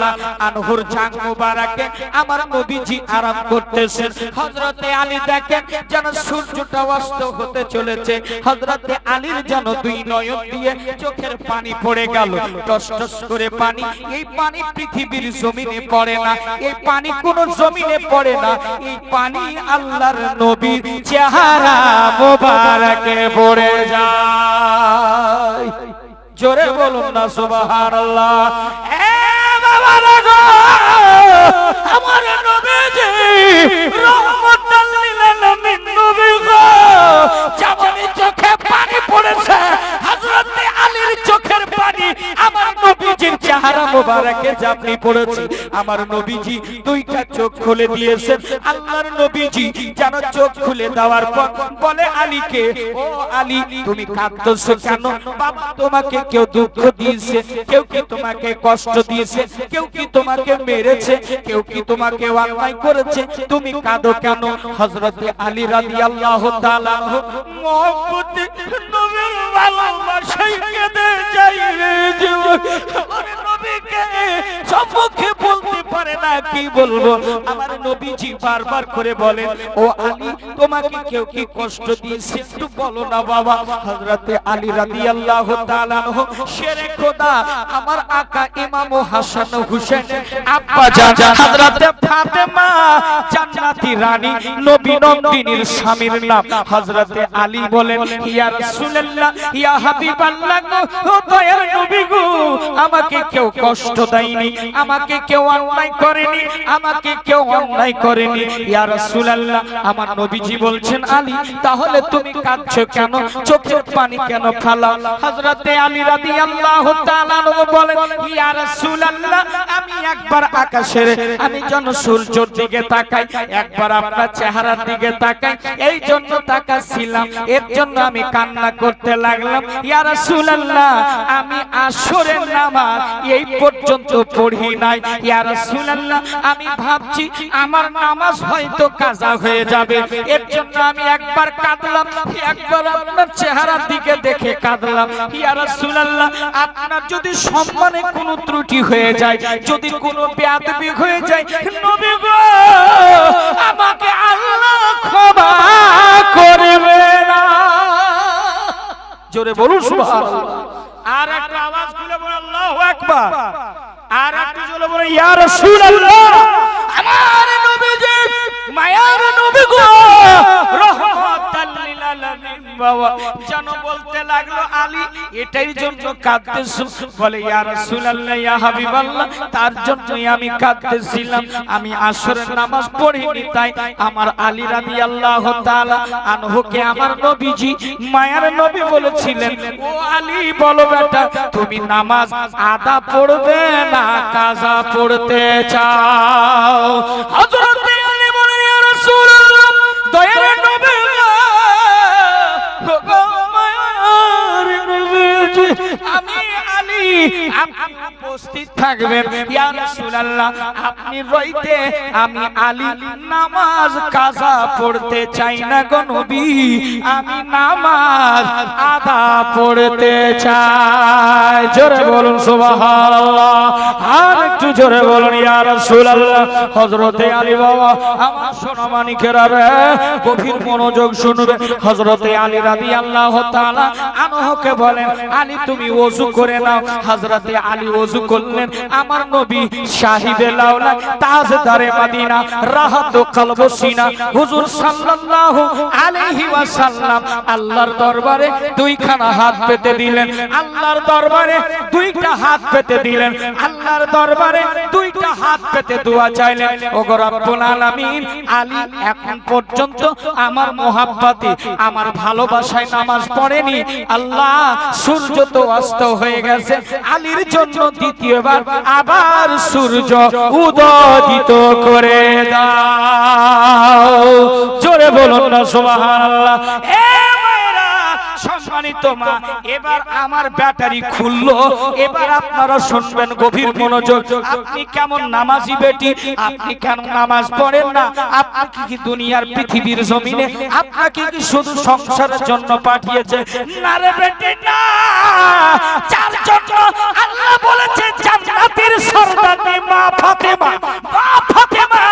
তাআলা আনহুর জাং মুবারাকে আমার নবীজি আরাম করতেছেন। হযরতে আলী দেখেন যেন সূর্যটা অস্ত হতে চলেছে। হযরতে আলীর যেন দুই নয়ন দিয়ে চোখের পানি পড়ে গেল। করে পানি, এই পানি পৃথিবীর জমিনে পড়ে না। এই পানি কোন জমিনে পড়ে না। এই পানি আল্লাহর নবীর চেহারা পড়ে যায়। জোরে বলুন না এ আগে আমার নবীজি রহমতাল লিল নবী গো। যেমনই চোখে পানি পড়েছে চোখের আমার নবীজির চেহারা মোবারকে জাপনি পড়েছে আমার নবীজি দুইটা চোখ খুলে দিয়েছেন। আল্লাহর নবীজি যেন চোখ খুলে দেওয়ার পর বলে, আলীকে, ও আলী, তুমি কেন? বাবা তোমাকে কেউ দুঃখ দিয়েছে, কেউ কি তোমাকে কষ্ট দিয়েছে, কেউ কি তোমাকে মেরেছে, কেউ কি তোমাকে অন্যায় করেছে? তুমি কাঁদো কেন? হযরতে আলী রাদিয়াল্লাহু তাআলা নবীর ভালোবাসায় কেঁদে যাই রে জীবন আমার নবীকে সম্মুখে বলতে পারে না, কি বলব? আমার নবীজি বারবার করে বলেন, ও আলী, তোমাকে কেউ কি কষ্ট দিয়েছে একটু বলো না বাবা। হযরতে আলী রাদিয়াল্লাহু তাআলা শেরে খোদা, আমার আকা ইমাম হাসান হুসেন, আব্বা জান, হযরতে ফাতেমা, জান্নাতি রানী, নবী নন্দিনীর স্বামীর নাম। হযরতে আলী বলেন, ইয়া রাসূলুল্লাহ, ইয়া হাবিবাল্লাহ ও দয়ার নবী গো, আমাকে কেউ কষ্ট দেয়নি, আমাকে কেউ অন্যায় করেনি, আমাকে কেউ অন্যায় করেনি। ইয়া রাসূলুল্লাহ, আমার নবীজি বলছেন, আলী, তাহলে তুমি কাঁদছো কেন? চোখের পানি কেন ফালাও হযরতে আলী রাদিয়াল্লাহু তাআলা বলেন, ইয়া রাসূলুল্লাহ, আমি একবার আকাশের, আমি যেন সূর্যের দিকে তাকাই, একবার আপনার চেহারার দিকে তাকাই, এই জন্য তাকাচ্ছিলাম, এর জন্য আমি কান্না করতে লাগলাম। ইয়া রাসূলুল্লাহ, আমি আসরের নামাজ এই পর্যন্ত পড়ি নাই। ইয়া রাসূলুল্লাহ, আমি ভাবছি আমার নামাজ হয়তো কাজা হয়ে যাবে। এর জন্য আমি একবার কাঁদলাম, একবার আপনার চেহারার দিকে দেখে কাঁদলাম। ইয়া রাসূলুল্লাহ, আপনার যদি সম্মানে কোনো ত্রুটি হয়ে যায়, যদি কোনো বেয়াদবি হয়ে যায়, নবী গো, আমাকে আল্লাহ ক্ষমা করবে না। জোরে বলুন সুবহানাল্লাহ। আর একটা আওয়াজ খুলে বলে আল্লাহু আকবার। জোরে বলে ইয়া মায়ার নবী গো বাবা। যেন বলতে লাগল, আলী, এটাই জন্য কাঁদতেছো? বলে তার জন্যই আমি কাঁদতেছিলাম। আমি আসরের নামাজ পড়িনি, তাই আমার আলী আমার নবীজি মায়ার নবী বলেছিলেন, ও আলী, বলো বেটা, তুমি নামাজ আদা পড়বে না কাজা পড়তে চাও? আলী বলে, ইয়া রাসূলুল্লাহ দয়ার আপনি উপস্থিত থাকবেন। ইয়া রাসূলুল্লাহ, আপনি রইতে আমি আলী নামাজ কাজা পড়তে চাই না গো নবী। আমি নামাজ আদা পড়তে চাই। জোরে বলুন সুবহানাল্লাহ। আর একটু জোরে বলুন, ইয়া রাসূলুল্লাহ। আলী বাবা, আমার গভীর মনোযোগ শুনবে। আলী রাদিয়াল্লাহু তাআলা বলেন, আলী তুমি ওযু করে নাও। হযরতে আলী ওযু করলেন, আমার নবী সাহিবে লাউলা তাজদারে মদিনা, রাহাত কলব সিনা হুজুর সাল্লাল্লাহু আলাইহি ওয়াসাল্লাম আল্লাহর দরবারে দুইখানা হাত পেতে দিলেন, আল্লাহর দরবারে দুইটা হাত পেতে দিলেন, আল্লাহর দরবারে দুইটা হাত পেতে দোয়া চাইলেন, ওগো রব্বুল আলামিন, আলী এখন পর্যন্ত আমার মোহাব্বতে, আমার ভালোবাসায় নামাজ পড়েনি, আল্লাহ সূর্য তো অস্ত হয়ে গেছে আলীর জন্য দ্বিতীয়বার আবার সূর্য উদিত করে দাও। জোরে বলুন না সুবহানাল্লাহ। সম্মানিত মা, এবার আমার ব্যাটারি খুললো। এবার আপনারা শুনবেন গভীর মনোযোগ। আপনি কেমন নামাজি বেটি? আপনি কেন নামাজ পড়েন না? আপনাকে কি দুনিয়ার পৃথিবীর জমিনে আপনাকে কি শুধু সংসারের জন্য পাঠিয়েছে? না রে বেটি, না। যার জন্য আল্লাহ বলেছে, জান্নাতের সর্দানি ফাতেমা, মা ফাতেমা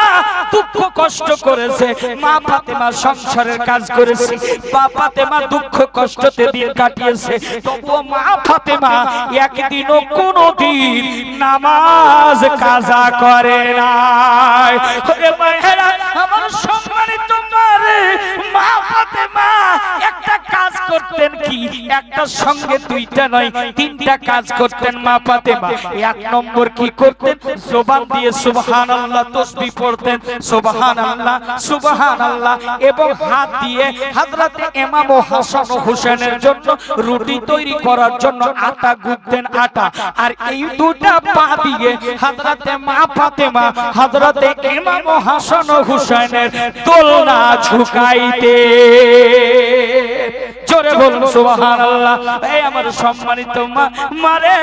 দুঃখ কষ্ট করেছে। মা ফাতেমা সংসারের কাজ করেছে। মা ফাতেমা দুঃখ কষ্টতে দিন কাটিয়েছে। তবুও মা ফাতেমা একদিনও কোনো দিন নামাজ কাজা করে নাই। আমার সম্মানিত মা ফাতেমা। করতেন কি? একটা সঙ্গে দুইটা নয়, তিনটা কাজ করতেন মা। ফাতেমা এক নম্বর কি করতেন? জবান দিয়ে সুবহানাল্লাহ তাসবিহ পড়তেন, সুবহানাল্লাহ সুবহানাল্লাহ, এবং হাত দিয়ে হযরতে ইমাম হাসান ও হুসেনের জন্য রুটি তৈরি করার জন্য আটা গুঁথতেন আটা। আর এই দুটা পা দিয়ে হযরতে মা ফাতেমা হযরতে ইমাম হাসান ও হুসেনের দোলনা ঝুকাইতে জোরে বলুন, সুবহানাল্লাহ। এই আমার সম্মানিত মা, মারে,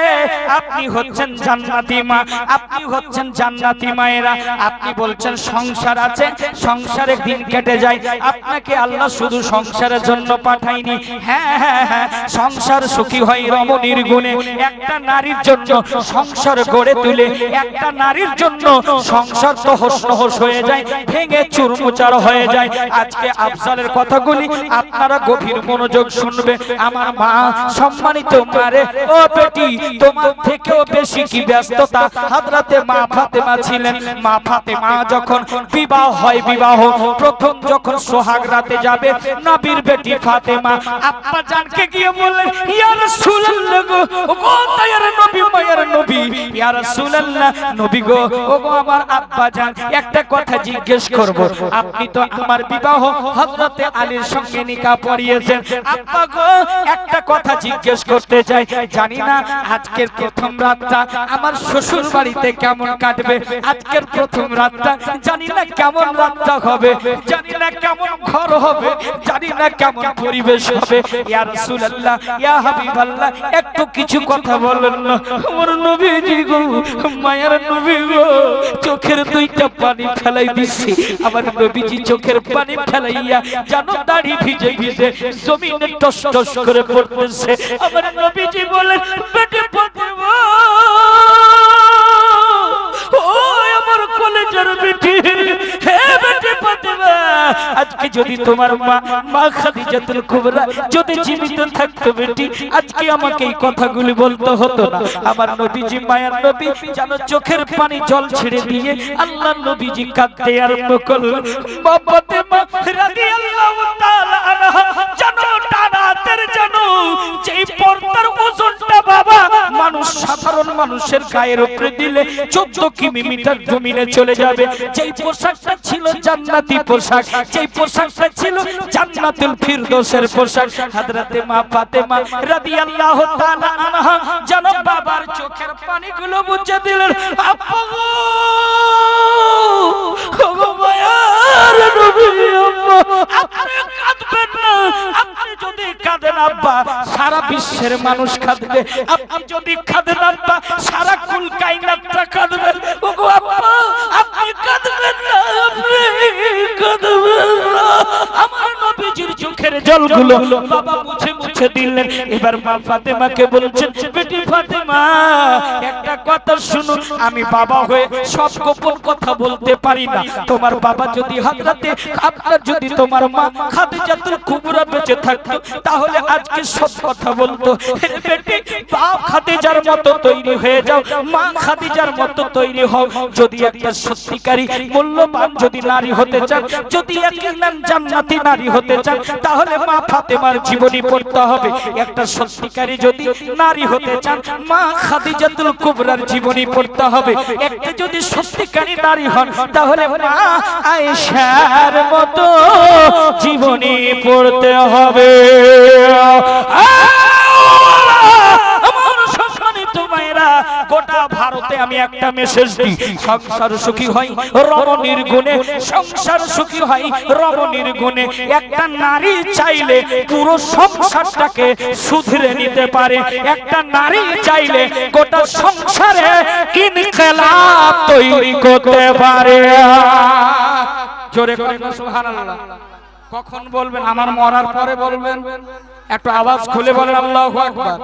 আপনি হচ্ছেন জান্নাতি মা, আপনি হচ্ছেন জান্নাতি মায়েরা, আপনি বলছেন সংসার আছে, সংসারে দিন কেটে যায়, আপনাকে আল্লাহ শুধু সংসারের জন্য পাঠায়নি। হ্যাঁ হ্যাঁ হ্যাঁ সংসার সুখী হয় রমণীর গুণে, একটা নারীর জন্য সংসার গড়ে তুলে, একটা নারীর জন্য সংসার তো হোস হয়ে যায়, ভেঙে চুরমুচার হয়ে যায়। আজকে আফজালের কথাগুলি আপনারা গভীর মনোযোগ শুনবে, আমার মা সম্মানিত মারে। ও বেটি, তোমার থেকেও বেশি কি ব্যস্ততা? হাজরাতে মা ফাতেমা ছিলেন। মা ফাতেমা যখন বিবাহ হয়, বিবাহ প্রথম যখন সোহাগ রাতে যাবে, নবীর বেটি ফাতেমা আব্বা জানকে গিয়ে বললেন, ইয়া রাসূলুল্লাহ গো গো তায়ার নবী, মায়ের নবী। ইয়া রাসূলুল্লাহ, নবী গো, ও আমার আব্বা জান, একটা কথা জিজ্ঞেস করব। আপনি তো আমার বিবাহ হযরতে আলীর সঙ্গে নিকাহ পড়িয়েছেন। একটা কথা জিজ্ঞেস করতে চাই। জানি না আজকের প্রথম রাতটা আমার শ্বশুর বাড়িতে কেমন কাটবে। আজকের প্রথম রাতটা জানি না কেমন রাতটা হবে। জানি না কেমন ঘর হবে। জানি না কেমন পরিবেশ হবে। একটু কিছু কথা বলেন না। মায়ের নবী গো, চোখের দুইটা পানি ফেলাই দিছি। আমার নবীজি চোখের পানি ফেলাইয়া জানো ভিজে ভিজে জমিনে টস টস করে পড়তেছে। আমার নবীজি বলেন ফাতেমা ও আমার কলেজের বেটি হে বেটি আজকে যদি তোমার মা মা খাদিজাতুল কুবরা যদি জীবিত থাকতো বেটি, আজকে আমাকে এই কথাগুলি বলতে হতো না। আমার নবীজি, মায়ার নবী যেন চোখের পানি জল ছেড়ে দিয়ে আল্লাহ নবীজি কাঁদতে আরম্ভ করলেন। বাবাতে মা, রাদিয়াল্লাহু তাআলা আনহা যেই পর্দার ওজনটা বাবা সাধারণ মানুষের গায়ের উপরে দিলে 14 কিমি মিটার জমিনে চলে যাবে। যেই পোশাকটা ছিল জান্নাতি পোশাক, যেই পোশাকটা ছিল জান্নাতুল ফিরদৌসের পোশাক। হযরতে মা ফাতেমা রাদিয়াল্লাহু তাআলা আনহা যেন বাবার চোখের পানিগুলো মুছে দিলেন। আপা গো ও মায়ার নবী আম্মা, আপনি কাঁদবেন না। আপনি যদি কাঁদেন আব্বা, সারা বিশ্বের মানুষ কাঁদবে। আপনি যদি কাঁদেন আব্বা, সারা কুল কাইনাতটা কাঁদবেন ওগো আব্বা, আপনি কাঁদবেন না, আপনি কাঁদবেন না। আমার নবীজির চোখের জলগুলো বাবা মুছে মুছে দিলেন। এবার মা ফাতেমাকে বলছেন বেটি ফাতেমা, একটা কথা শুনো, আমি বাবা হয়ে সব গোপন কথা বলতে পারি না। তোমার বাবা যদি হাতরাতে আপনার যদি তোমার মা খাদিজাতুল কুবরা বেঁচে থাকতো, তাহলে আজকে সব কথা বলতো। বেটি, বাপ খাদিজার মতো তৈরি হয়ে যাও, মা খাদিজার মতো তৈরি হও। যদি একটা সত্যিকারী মূল্যবান যদি নারী হতে চান, যদি একজন জান্নাতি নারী হতে চান, তাহলে মা ফাতেমার জীবনী পড়তে হবে। একটা সত্যিকারী যদি নারী হতে চান, মা খাদিজাতুল কুবরার জীবনী পড়তে হবে। একটা যদি সত্যিকারী নারী হন, তাহলে মা আয়েশার মতো জীবনী পড়তে হবে। আমার সম্মানিত মায়েরা গোটা ভারতে আমি একটা মেসেজ দিই। সংসার সুখী হয়, রমণীর গুণে। সংসার সুখী হয়, রমণীর গুণে। একটা নারী চাইলে পুরো সংসারটাকে সুধরে নিতে পারে। একটা নারী চাইলে গোটা সংসারে ইনকলাব তৈরি করতে পারে। জোরে করে সুবহানাল্লাহ। কখন বলবেন? আমার মরার পরে বলবেন। একটু আওয়াজ খুলে বলেন, আল্লাহু আকবার।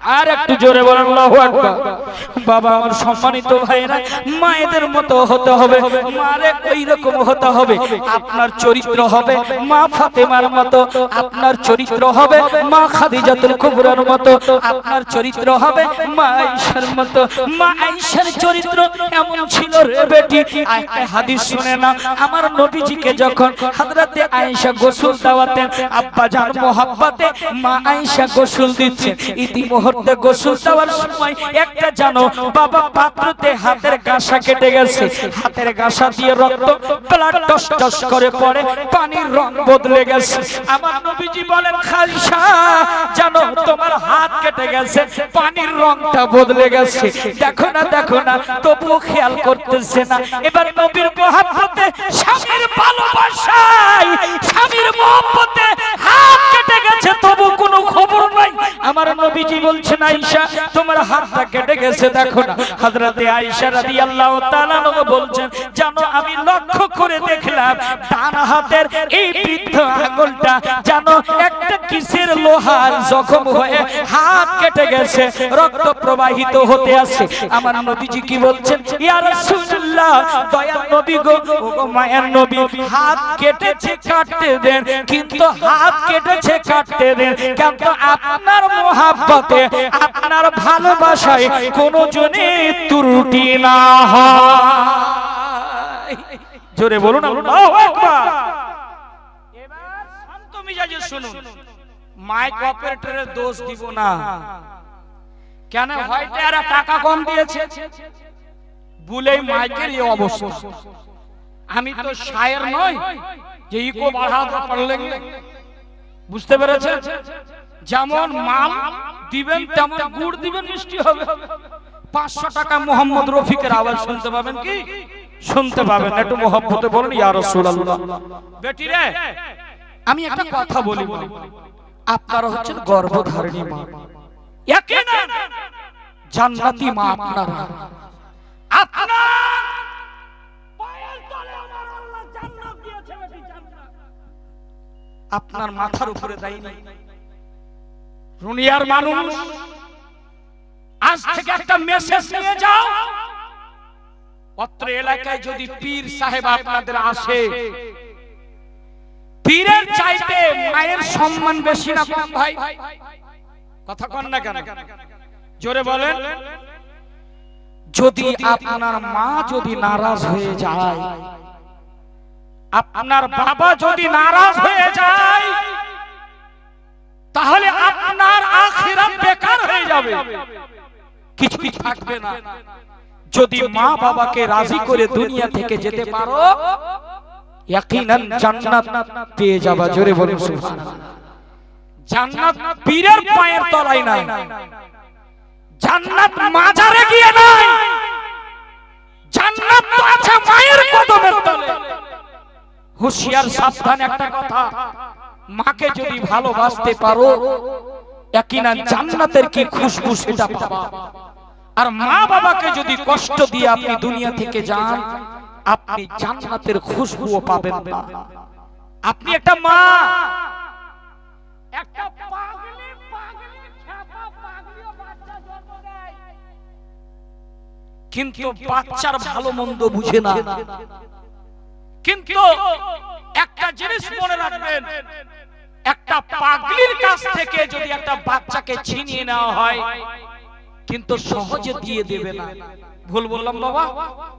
আর একটু জোরে বলেন বাবা, আমার সম্মানিত ভাইরা মায়েদের মতো হতে হবে, মারে ওই রকম হতে হবে। আপনার চরিত্র হবে মা ফাতেমার মতো, আপনার চরিত্র হবে মা খাদিজাতুল কুবরার মতো, আপনার চরিত্র হবে মা মতো। মা চরিত্র এমন ছিল রে বেটি হাদিস শুনে না আমার নবীজিকে যখন আয়েশা গোসল দেওয়াতেন মা আয়েশা গোসল দিচ্ছেন। ইতি মুহূর্তে গোসল দেওয়ার সময় একটা জানো, বাবা পাত্রতে হাতের গাসা কেটে গেছে। হাতের গাসা দিয়ে রক্ত টস টস করে পড়ে, পানির রং বদলে গেছে। আমার নবীজি বলেন, খালসা, জানো, তোমার হাত কেটে গেছে, পানির রংটা বদলে গেছে। দেখো না দেখো না, তবুও খেয়াল করতেছে না। এবার নবীর মহাব্বতে, স্বামীর ভালোবাসায়, স্বামীর মহব্বতে হাত গেছে, তবু কোনো খবর নাই। আমার নবীজি বলছেন তোমার হাতটা কেটে গেছে, দেখো না। বলছেন আমি লক্ষ্য করে দেখলাম, ডান হাতের এই বৃদ্ধ আঙ্গুলটা জানো, একটা কিসের লোহার জখম হয়ে হাত কেটে গেছে, রক্ত প্রবাহিত হতে আছে। আমার নবীজি কি বলছেন রাসূলুল্লাহ দয়াল নবী গো মায়ের নবী, হাত কেটেছে, কাটতে দেন, কিন্তু হাত কেটেছে, কাটতে দেন। কিন্তু আপনার মোহাব্বতে, আপনার ভালোবাসায় কোনো জনে ত্রুটি না হয়। জোরে বলুন আল্লাহু দোষ দিব না। কেন হয়তো এরা টাকা কম দিয়েছে? বলেই মাইকের এই অবস্থা। আমি তো শায়ের নই যে ইকো বাড়াতে পারলেন। বুঝতে পেরেছেন? যেমন মাল দিবেন তেমন গুড় দিবেন মিষ্টি হবে। পাঁচশো টাকা মোহাম্মদ রফিকের আওয়াজ শুনতে পাবেন কি? শুনতে পাবেন। একটু মোহাম্মতে বলেন ইয়া রাসূলুল্লাহ। বেটি রে আমি একটা কথা বলি। আপনারা হচ্ছেন গর্ভধারিণী মা। একে না জান্নাতি মা আপনারা। আপনার মাথার উপরে দেয়নি দুনিয়ার মানুষ, আজ থেকে একটা মেসেজ নিয়ে যাও। অত্র এলাকায় যদি পীর সাহেব আপনাদের আসে, পীরের চাইতে মায়ের সম্মান বেশি না কম ভাই কথা কন না কেন? জোরে বলেন। যদি আপনার মা যদি নারাজ হয়ে যায় আপনার বাবা যদি নারাজ হয়ে যায় তাহলে আপনার আখিরাত বেকার হয়ে যাবে। কিছুই থাকবে না। যদি মা বাবাকে রাজি করে দুনিয়া থেকে যেতে পারো ইয়াকিনান জান্নাত পেয়ে যাবা জোরে বলুন সুবহানাল্লাহ। জান্নাত পীরের পায়ের তলায় নাই। জান্নাত মাজারে গিয়ে নাই। জান্নাত তো আছে মায়ের কদমের তলে। হুঁশিয়ার সাবধান একটা কথা। মাকে যদি ভালোবাসতে পারো একিনা জান্নাতের কি খুশবু সেটা পাবা। আর মা বাবাকে যদি কষ্ট দিয়ে আপনি দুনিয়া থেকে যান, আপনি জান্নাতের খুশবুও পাবেন না। আপনি একটা মা। একটা কিন্তু বাচ্চার ভালো মন্দ বুঝে না। কিন্তু একটা জিনিস মনে রাখবেন, একটা পাগলির কাছ থেকে যদি একটা বাচ্চাকে ছিনিয়ে নেওয়া হয়, কিন্তু সহজে দিয়ে দেবে না। ভুল বললাম বাবা।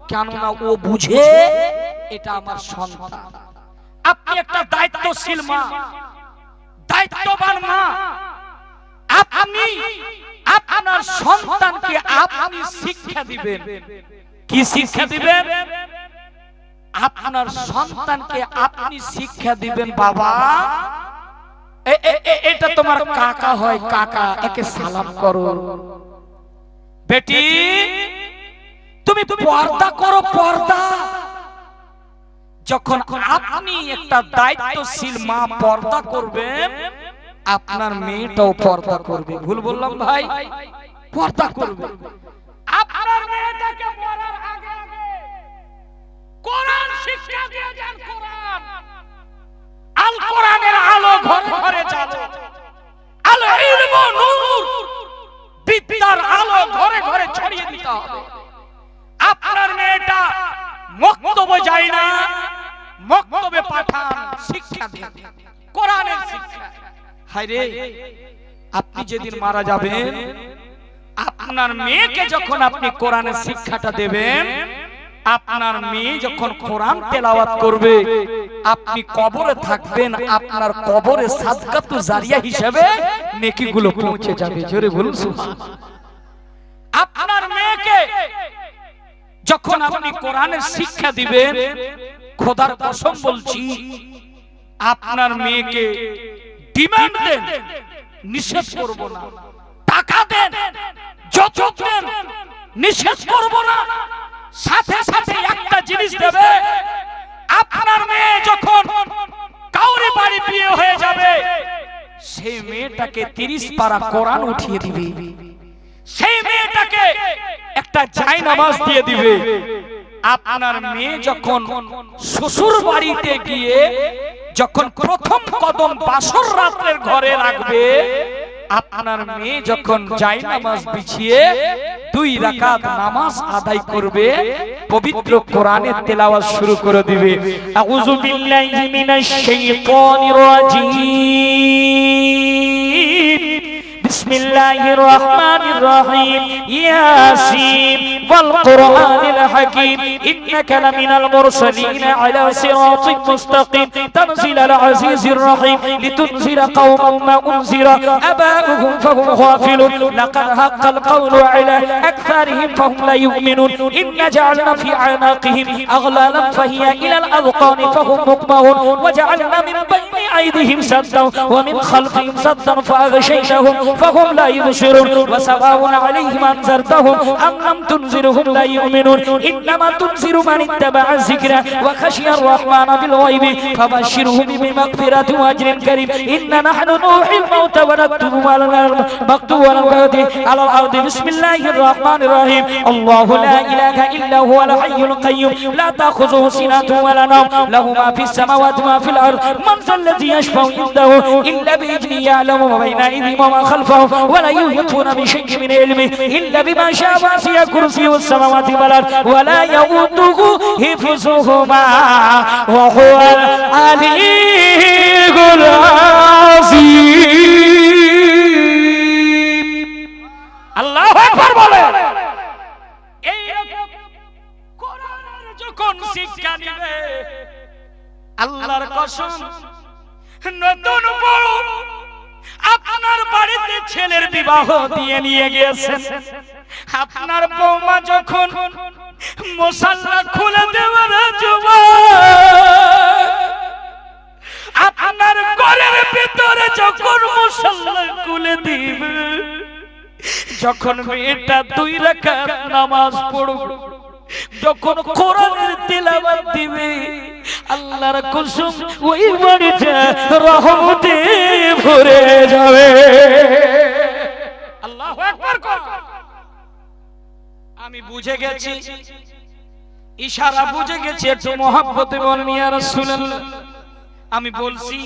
কেননা ও বুঝে এটা আমার সন্তান। আপনি একটা দায়িত্বশীল মা, দায়িত্ববান মা। আপনি আপনার সন্তানকে আপনি শিক্ষা দিবেন। কি শিক্ষা দিবেন? আপনার সন্তানকে আপনি শিক্ষা দিবেন, বাবা। এটা তোমার কাকা হয়, কাকা, একে সালাম করো। বেটি, তুমি পর্দা করো, পর্দা। যখন আপনি একটা দায়িত্বশীল মা পর্দা করবেন আপনার মেয়েটাও পর্দা করবে। ভুল বললাম ভাই? পর্দা করবে। আপনার মেয়েটাকে মরার আগে আগে কোরআন শিক্ষা দিয়ে যান, কোরআন। আল কোরআনের আলো ঘর ঘরে জ্বালো। আল ইলম নূর বিদ্যার আলো ঘরে ঘরে ছড়িয়ে দিতে হবে। আপনার মেয়েটা মক্তব যায় না মক্তবে পাঠান, শিক্ষা দিন। কোরআনের শিক্ষা। হায়রে আপনি যেদিন মারা যাবেন আপনার মেয়েকে যখন আপনি কোরআনের শিক্ষাটা দেবেন আপনার মেয়ে যখন কোরআন তেলাওয়াত করবে আপনি কবরে থাকবেন আপনার কবরে সাদকাতু জারিয়া হিসেবে নেকিগুলো পৌঁছে যাবে। জোরে বলুন আপনার মেয়েকে যখন আপনি কোরআনের শিক্ষা দিবেন খোদার কসম বলছি আপনার মেয়েকে ডিমান্ড দেন, নিষেধ করব না। টাকা দেন যত দেন, নিষেধ করব না। সাথে সাথে একটা জিনিস দেবে, আপনার মেয়ে যখন কাউরি বাড়ি বিয়ে হয়ে যাবে, সেই মেয়েটাকে তিরিশ পারা কোরআন উঠিয়ে দিবে। সেই মেয়েটাকে একটা জাই নামাজ দিয়ে দিবে। আপনার মেয়ে যখন শ্বশুর বাড়িতে গিয়ে যখন প্রথম কদম বাসর রাত্রের ঘরে রাখবে, আপনার মেয়ে যখন যাই নামাজ বিছিয়ে দুই রাকাত নামাজ আদায় করবে, পবিত্র কোরআনের তেলাওয়াজ শুরু করে দিবে। আউযু মিনাশ শাইতানির রাজীম। بسم الله الرحمن الرحيم. ياسين والقرآن الحكيم. إنك لمن المرسلين على صراط مستقيم. تنزل العزيز الرحيم. لتنزل قوما ما أنزل أباؤهم فهم غافلون. لقد حق القول على أكثرهم فهم لا يؤمنون. إن جعلنا في أعناقهم أغلالا فهي إلى الأذقان فهم مقمهون وجعلنا من بين أيديهم سدا ومن خلفهم سدا فأغشيناهم فهم لا يبصرون. وسواء عليهم أنذرتهم أم لم تنذرهم لا يؤمنون. إنما تنذر من اتبع الذكر وخشي الرحمن بالغيب فبشره بمغفرة وأجر كريم. إن نحن نوحي الموت ونكتب مكتوب على الأرض. بسم الله الرحمن الرحيم. الله لا إله إلا هو الحي القيوم. لا تأخذه سنة ولا نوم. له ما في السماوات وما في الأرض. من ذا الذي يشفع عنده إلا بإذنه يعلم ما بين أيديهم وما خلفهم. ولا يحيطون بشيء من علمه إلا بما شاء وسع كرسيه السماوات والأرض ولا يؤوده حفظهما وهو العلي العظيم আল্লাহ আকবার বলে এই কোরআনের যখন শিক্ষা নিবে আল্লাহর কসম নতুন বউ আপনার বাড়িতে ছেলের বিবাহ দিয়ে নিয়ে গিয়েছেন। আপনার বৌমা যখন মশাল্লা খুলে দেওয়ার আপনার ঘরের ভিতরে যখন মশাল্লা খুলে দিবে, যখন মেয়েটা দুই রাকাত নামাজ পড়বে যখন কোরআনের তেলাওয়াত দিবে আল্লাহর কসম ওই বাড়িটা রহমতে ভরে যাবে। আল্লাহু আকবার কর। আমি বুঝে গেছি। ইশারা বুঝে গেছি একটু মহাব্বতে বলেন ইয়া রাসূলুল্লাহ। আমি বলছি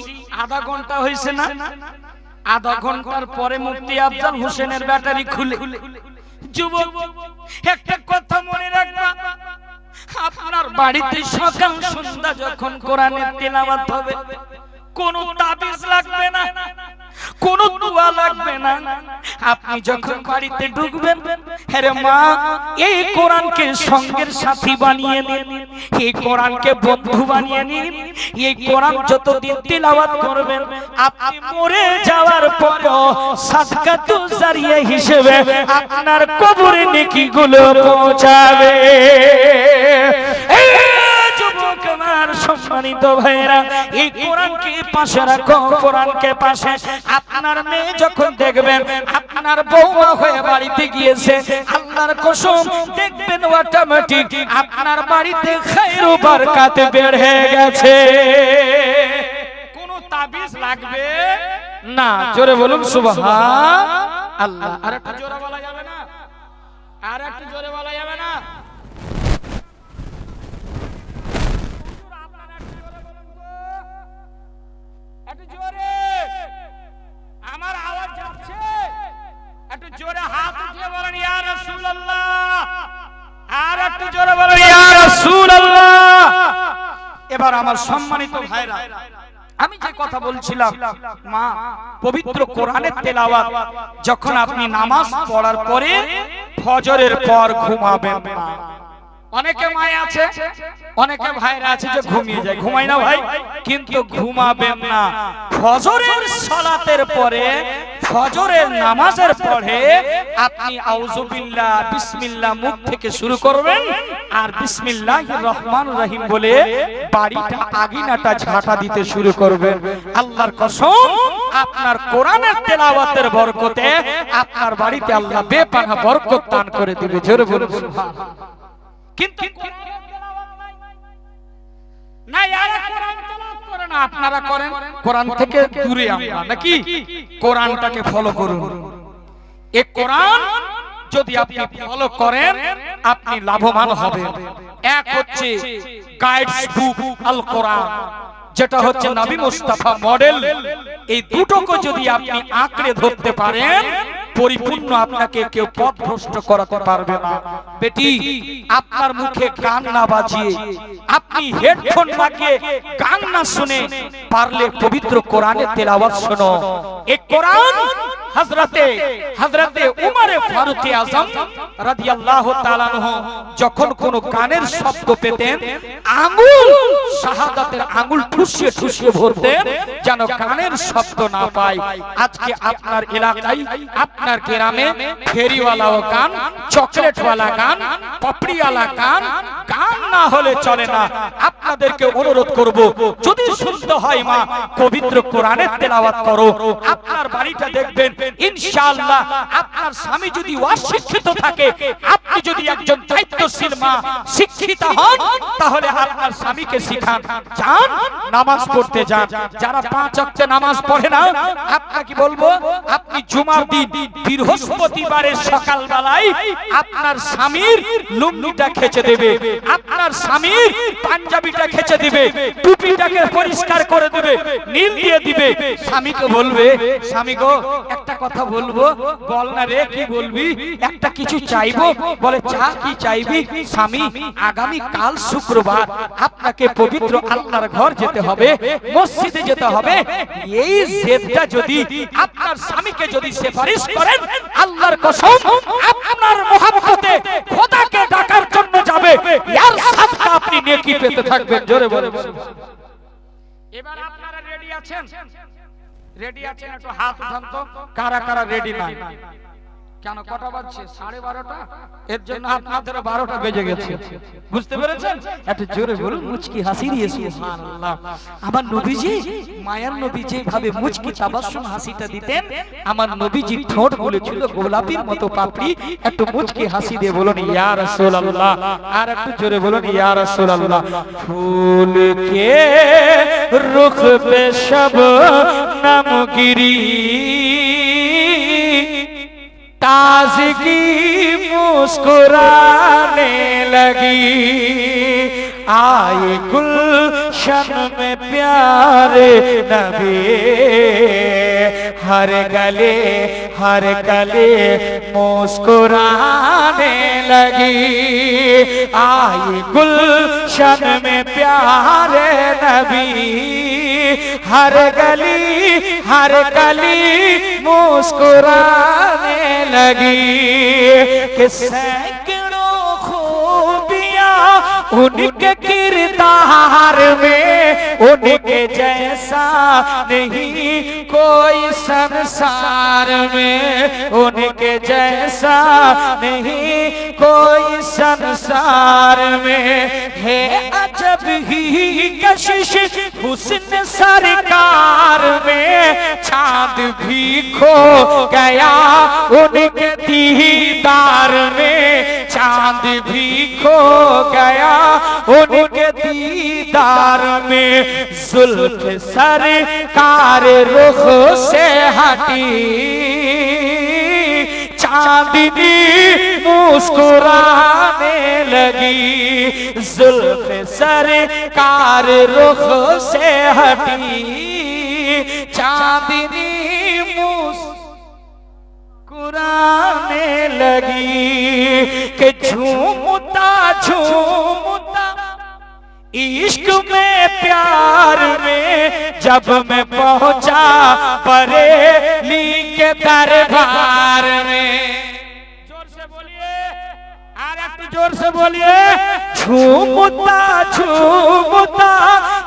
আধা ঘণ্টা হয়েছে না? আধা ঘণ্টার পরে মুফতি আফজাল হোসেনের ব্যাটারি খুলে। যুবক একটা কথা মনে রাখবা আপনার বাড়িতে সকাল সন্ধ্যা যখন কোরআনের তেলাওয়াত হবে কোন তাবিজ লাগবে না, কোন দোয়া লাগবে না। আপনি যখন বাড়িতে ঢুকবেন হ্যাঁ মা, এই কোরআনকে সঙ্গের সাথী বানিয়ে নিন, এই কোরআনকে বন্ধু বানিয়ে নিন, এই কোরআন যতদিন তিলাওয়াত করবেন, আপনি মরে যাওয়ার পরও সাদকাতু জারিয়া হিসেবে আপনার কবরে নেকিগুলো পৌঁছাবে। সম্মানিত ভাইরা এই কোরআনকে পাশে রাখো, কোরআনকে পাশে। আপনার মেয়ে যখন দেখবেন, আপনার বৌমা হয়ে বাড়িতে গিয়েছে, আল্লাহর কসম, দেখবেন অটোমেটিক আপনার বাড়িতে খাইরু বরকত বেড়ে গেছে। কোন তাবিজ লাগবে? না, জোরে বলুন, সুবহান আল্লাহ। আর একটু জোরে বলা যাবে না? আর একটু জোরে বলা যাবে না? এবার আমার সম্মানিত ভাইরা, আমি যে কথা বলছিলাম, মা, পবিত্র কোরআনের তেলাওয়াত, যখন আপনি নামাজ পড়ার পরে ফজরের পর ঘুমাবেন না। অনেকে মায় আছে অনেকে ভাইরা আছে যে ঘুমিয়ে যায়। ঘুমাই না ভাই কিন্তু ঘুমাবেন না। ফজরের সালাতের পরে ফজরের নামাজের পরে আপনি আউযুবিল্লাহ বিসমিল্লাহ মুখ থেকে শুরু করবেন আর বিসমিল্লাহির রহমান রহিম বলে বাড়িটা আগিনাটা ঝাঁটা দিতে শুরু করবেন। আল্লাহর কসম আপনার কোরআনের তেলাওয়াতের বরকতে আপনার বাড়িতে আল্লাহ বেপানা বরকত দান করে দিবে। জোরে বলুন। সুবহানাল্লাহ। কিন্তু না। আপনারা করেন, কোরআন থেকে দূরে আমরা। নাকি? কোরআনটাকে ফলো করুন। কোরআন যদি আপনি ফলো করেন, আপনি লাভবান হবেন। এক হচ্ছে গাইডস বুক আল কোরআন যেটা হচ্ছে নবী মুস্তাফা মডেল এই দুটোকে যদি আপনি আঁকড়ে ধরতে পারেন পরিপূর্ণ আপনাকে কেউ পথভ্রষ্ট করাতে পারবে না। বেটি, আপনার মুখে গান না বাজিয়ে, আপনি হেডফোন লাগিয়ে গান না শুনে পারলে পবিত্র কোরআনের তেলাওয়াত শোনো। এই কোরআন হযরতে হযরতে উমরে ফারুক আজম রাদিয়াল্লাহু তাআলা আনহু যখন কোন গানের শব্দ পেতেন আঙ্গুল শাহাদাতের আঙ্গুল ঠুসিয়ে ঠুসিয়ে ভরতেন, যেন গানের শব্দ না পায়। আজকে আপনার এলাকায় আপনার গ্রামে ফেরিওয়ালাও গান, চকলেটওয়ালা গান, পাপড়িওয়ালা গান গান না হলে চলে না। আপনাদেরকে অনুরোধ করব, যদি শুনতে হয় মা, পবিত্র কোরআনের তেলাওয়াত করো। আপনার বাড়িটা দেখবেন, ইনশাআল্লাহ আপনার স্বামী যদি অশিক্ষিত থাকে, আপনি যদি একজন দায়িত্বশীল মা, শিক্ষিত হন, তাহলে আপনার স্বামীকে শিখান। যান, নামাজ পড়তে যান। যারা পাঁচ ওয়াক্তে নামাজ পড়ে না, আপনাকে বলব, আপনি জুমার দিন বৃহস্পতিবারের সকাল বেলায় আপনার স্বামীর লুঙ্গিটা খেচে দেবে, আপনার স্বামীর পাঞ্জাবিটা খেচে দিবে, টুপিটাকে পরিষ্কার করে দিবে, নীল দিয়ে দিবে। স্বামীকে বলবে, স্বামী গো, একটা কথা বলব, বল না রে, কি বলবি? একটা কিছু চাইব? বলে, চা কি চাইবি? স্বামী, আগামী কাল শুক্রবার আপনাকে পবিত্র আল্লাহর ঘর যেতে হবে, মসজিদে যেতে হবে। এই জেদটা যদি আপনার স্বামীকে যদি সেফারিশ করেন, আল্লাহর কসম, আপনার মহাব্বতে খোদাকে ডাকার জন্য যাবে। ইয়ার সাথে আপনি নেকি পেতে থাকবেন, জোরে বলে এবার আপনারা রেডি আছেন? রেডি আছেন একটু হাত উঠান তো। কারা কারা রেডি নাই কেন কটা বাজছে? সাড়ে বারোটা? এর জন্য আপনাদের বারোটা বেজে গেছে। বুঝতে পেরেছেন? একটু জোরে বলুন, মুচকি হাসি দিয়ে সুবহানাল্লাহ। আমার নবীজি, মায়ার নবী যেভাবে মুচকি তাবাসসুম হাসিটা দিতেন, আমার নবীজি ঠোঁট বলেছিল, গোলাপির মতো পাপড়ি, একটু মুচকি হাসি দিয়ে বলুন, ইয়া রাসূলুল্লাহ। আর একটু জোরে বলুন ইয়ার রাসূলুল্লাহ। ফুল কে রুখ পে সব নাম تازگی مسکرانے لگی۔ آئے گلشن میں پیارے نبی ہر گلے ہر کلے مسکرانے لگی۔ آئی گلشن میں پیار نبی۔ ہر گلی ہر گلی مسکرانے لگی۔ کس ان کے کردار میں ان کے جیسا نہیں، کوئی سنسار میں۔ ان کے جیسا نہیں، کوئی سنسار میں۔ ہے عجب ہی کشش حسن سرکار میں۔ چاند بھی کھو گیا ان کے دیدار میں۔ चांद भी खो गया उनके दीदार में जुल्फ सरकार रुख से हटी चांदनी मुस्कुराने लगी जुल्फ सरकार रुख से हटी चांदनी مسکرانے لگی کہ جھومتا جھومتا عشق میں پیار میں جب میں پہنچا پرے کے دربار میں۔ جور سے بولیے آرکت جور سے بولیے۔ جھومتا جھومتا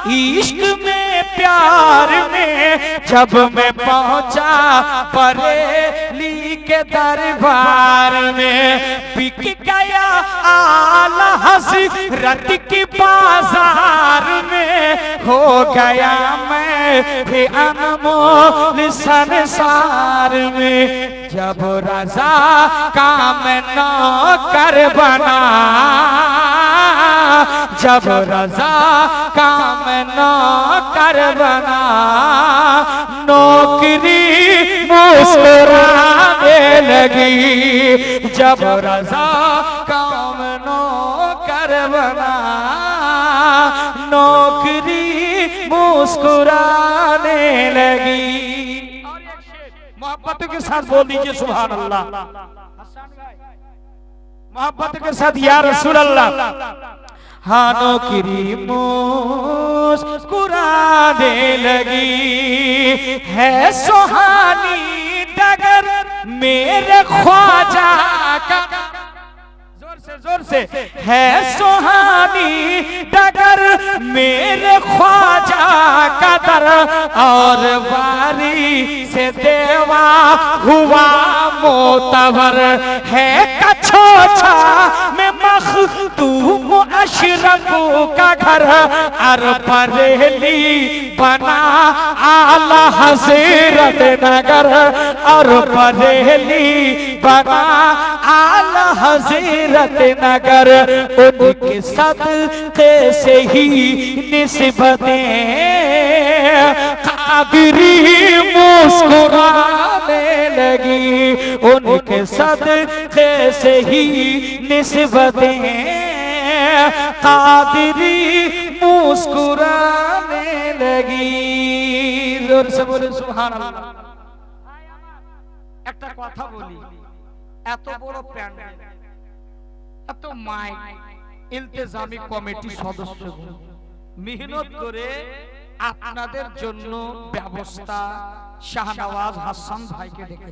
عشق میں پیار میں جب میں پہنچا پرے کے دربار میں پک گیا آلہ حسرت کی بازار میں۔ ہو گیا میں بھی انمول سنسار میں۔ جب رضا کام نوکر بنا، جب رضا کام نوکر بنا، نوکری مسکرانے لگی۔ جب رضا کام نو کر بنا، نوکری مسکرانے لگی۔ محبت کے ساتھ بول دیجیے سبحان اللہ۔ محبت کے ساتھ، یا رسول اللہ۔ ہاں نوکری دے لگی۔ ہے سوہانی ڈگر میرے خواجہ زور سے زور سے۔ ہے سوہانی ڈگر میرے خواجہ کا در۔ اور واری سے دیوا ہوا موتور ہے کچھوچا میں مخدوم اشرف کا گھر۔ ار پریلی بنا آلہ حضرت نگر اور بریلی بنا آلہ حضرت نگر، ان کے صدقے سے ہی نسبتیں قابری مسکرانے لگی، ان کے صدقے سے ہی نسبتیں قادری मुस्कुराने लगी जोर से बोले सुभान अल्लाह একটা কথা বলি এত বড় প্যান্ডেল এত মাইক ইলতেজামি কমিটি সদস্য মেহনত করে আপনাদের জন্য ব্যবস্থা শাহনওয়াজ হাসান ভাইকে ডেকে